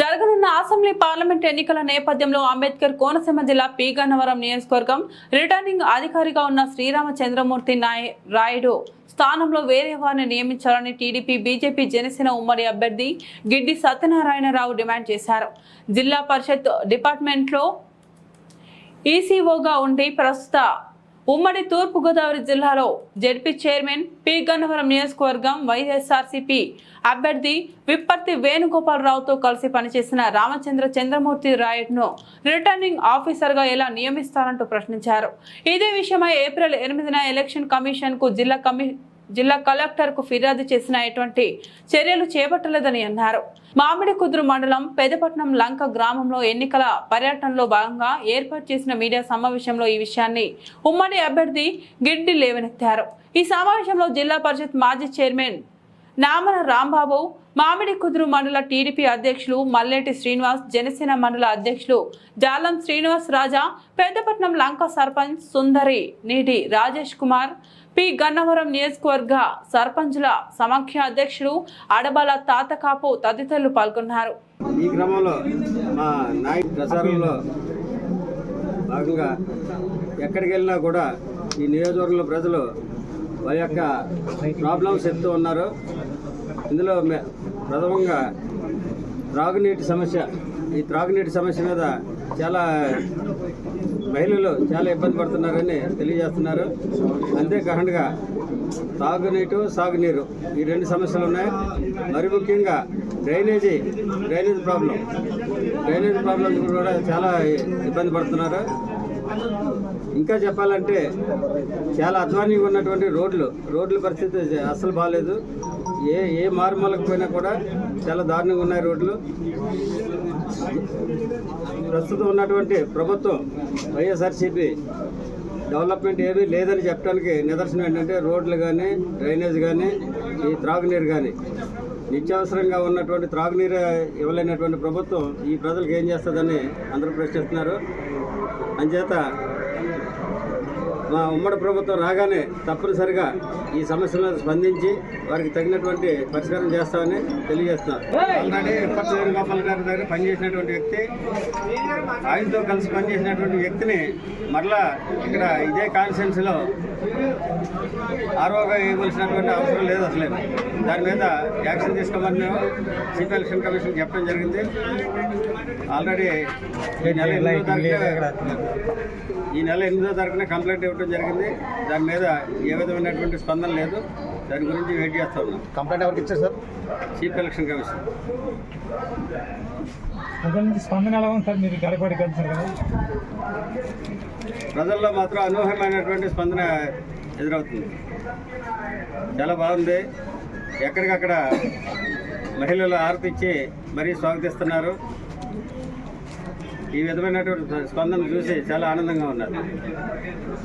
జరగనున్న assembly parliament ఎన్నికల నేపథ్యంలో అంబేద్కర్ కోనసీమ జిల్లా పీగన్నవరం నియోజకవర్గం రిటర్నింగ్ అధికారిగా ఉన్న శ్రీరామచంద్రమూర్తి నాయ రాయుడు స్థానంలో వేరే వారిని నియమించాలని టీడీపీ బీజేపీ జనసేన ఉమ్మడి అభ్యర్థి గిడ్డి సత్యనారాయణరావు డిమాండ్ చేశారు. జిల్లా పరిషత్ డిపార్ట్మెంట్లో ఈసీఓగా ఉండి ప్రస్తుత ఉమ్మడి తూర్పుగోదావరి జిల్లాలో జెడ్పీ చైర్మన్ పి గన్నవరం నియోజకవర్గం వైఎస్ఆర్సీపీ అభ్యర్థి విప్పర్తి వేణుగోపాలరావుతో కలిసి పనిచేసిన రామచంద్ర చంద్రమూర్తి రాయట్ను రిటర్నింగ్ ఆఫీసర్గా ఎలా నియమిస్తారంటూ ప్రశ్నించారు. ఇదే విషయమై ఏప్రిల్ ఎనిమిదిన ఎలక్షన్ కమిషన్కు జిల్లా కమి జిల్లా కలెక్టర్కు ఫిర్యాదు చేసిన ఎటువంటి చర్యలు చేపట్టలేదని అన్నారు. మామిడి కుదురు మండలం పెదపట్నం లంక గ్రామంలో ఎన్నికల పర్యటనలో భాగంగా ఏర్పాటు చేసిన మీడియా సమావేశంలో ఈ విషయాన్ని ఉమ్మడి అభ్యర్థి గిడ్డి లేవనెత్తారు. ఈ సమావేశంలో జిల్లా పరిషత్ మాజీ చైర్మన్ నామన రాంబాబు మామిడి కుదురు మండల టీడీపీ అధ్యక్షులు మల్లెటి శ్రీనివాస్ జనసేన మండల అధ్యక్షులు జాలం శ్రీనివాస్ రాజా పెద్దపట్నం లంక సర్పంచ్ సుందరి నీటి రాజేష్ కుమార్ పి. గన్నవరం నియోజకవర్గ సర్పంచుల సమాఖ్య అధ్యక్షుడు అడబల తాతకాపు తదితరులు పాల్గొన్నారు. ఈ క్రమంలో మా నాయక్ ప్రచారంలో భాగంగా ఎక్కడికి వెళ్ళినా కూడా ఈ నియోజకవర్గంలో ప్రజలు వారి యొక్క ప్రాబ్లమ్స్ చెప్తూ ఉన్నారు. ఇందులో ప్రథమంగా త్రాగునీటి సమస్య. ఈ త్రాగునీటి సమస్య మీద చాలా మహిళలు చాలా ఇబ్బంది పడుతున్నారని తెలియజేస్తున్నారు. అంతేకాకుండా తాగునీటు సాగునీరు ఈ రెండు సమస్యలు ఉన్నాయి. మరి ముఖ్యంగా drainage drainage problem. Drainage problem కూడా చాలా ఇబ్బంది పడుతున్నారు. ఇంకా చెప్పాలంటే చాలా అధ్వానంగా ఉన్నటువంటి రోడ్లు రోడ్ల పరిస్థితి అస్సలు బాగాలేదు ఏ ఏ మారుమూలకు పోయినా కూడా చాలా దారుణంగా ఉన్నాయి రోడ్లు. ప్రస్తుతం ఉన్నటువంటి ప్రభుత్వం వైఎస్ఆర్సీపీ డెవలప్మెంట్ ఏమీ లేదని చెప్పడానికి నిదర్శనం ఏంటంటే రోడ్లు కానీ డ్రైనేజ్ కానీ ఈ త్రాగునీరు కానీ నిత్యావసరంగా ఉన్నటువంటి త్రాగునీరు ఇవ్వలేనటువంటి ప్రభుత్వం ఈ ప్రజలకు ఏం చేస్తుందని అందరూ ప్రశ్నిస్తున్నారు. అంచేత మా ఉమ్మడి ప్రభుత్వం రాగానే తప్పనిసరిగా ఈ సమస్యలను స్పందించి వారికి తగినటువంటి పరిష్కారం చేస్తామని తెలియజేస్తున్నారు. ఆల్రెడీ ఇప్పటి వేణుగోపాల్ గారి దగ్గర పనిచేసినటువంటి వ్యక్తి ఆయనతో కలిసి పనిచేసినటువంటి వ్యక్తిని మరలా ఇక్కడ ఇదే కాన్స్టిట్యున్సీలో ఆర్ఓగా ఇవ్వాల్సినటువంటి అవసరం లేదు అసలు. దాని మీద యాక్షన్ తీసుకోమని మేము చీఫ్ ఎలక్షన్ కమిషన్ చెప్పడం జరిగింది. ఆల్రెడీ ఈ నెల ఎనిమిదో తారీఖున ఈ నెల ఎనిమిదో తారీఖున కంప్లైంట్ ఇవ్వడం జరిగింది. దాని మీద ఏ విధమైనటువంటి స్పందన లేదు. దాని గురించి వెయిట్ చేస్తా ఉన్నాం. కంప్లైంట్ ఎవరికి ఇచ్చారు సార్? చీఫ్ ఎలక్షన్ కమిషన్ ప్రజల నుంచి స్పందన ఎలా ఉంది సార్? మీరు గడపడి కలిసారు కదా. ప్రజల్లో మాత్రం అనూహ్యమైనటువంటి స్పందన ఎదురవుతుంది. చాలా బాగుంది. ఎక్కడికక్కడ మహిళలు ఆరతిచ్చి మరీ స్వాగతిస్తున్నారు. ఈ విధమైనటువంటి స్పందన చూసి చాలా ఆనందంగా ఉన్నారు.